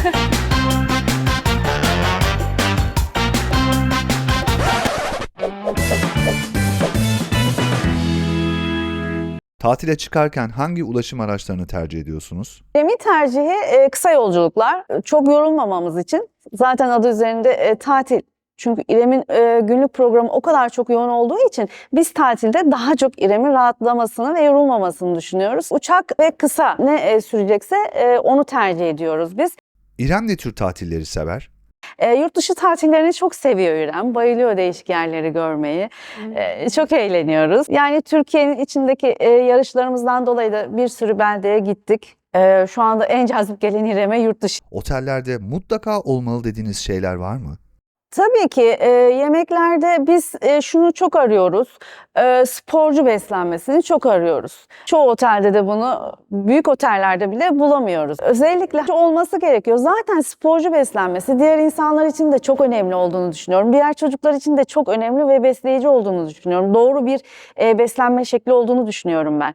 Tatile çıkarken hangi ulaşım araçlarını tercih ediyorsunuz? İrem'in tercihi e, kısa yolculuklar. E, Çok yorulmamamız için. Zaten adı üzerinde e, tatil. Çünkü İrem'in e, günlük programı o kadar çok yoğun olduğu için biz tatilde daha çok İrem'in rahatlamasını ve yorulmamasını düşünüyoruz. Uçak ve kısa ne e, sürecekse e, onu tercih ediyoruz biz. İrem ne tür tatilleri sever? E, yurt dışı tatillerini çok seviyor İrem. Bayılıyor değişik yerleri görmeyi. E, çok eğleniyoruz. Yani Türkiye'nin içindeki e, yarışlarımızdan dolayı da bir sürü beldeye gittik. E, şu anda en cazip gelen İrem'e yurt dışı. Otellerde mutlaka olmalı dediğiniz şeyler var mı? Tabii ki e, yemeklerde biz e, şunu çok arıyoruz. E, sporcu beslenmesini çok arıyoruz. Çoğu otelde de bunu büyük otellerde bile bulamıyoruz. Özellikle olması gerekiyor. Zaten sporcu beslenmesi diğer insanlar için de çok önemli olduğunu düşünüyorum. Diğer çocuklar için de çok önemli ve besleyici olduğunu düşünüyorum. Doğru bir e, beslenme şekli olduğunu düşünüyorum ben.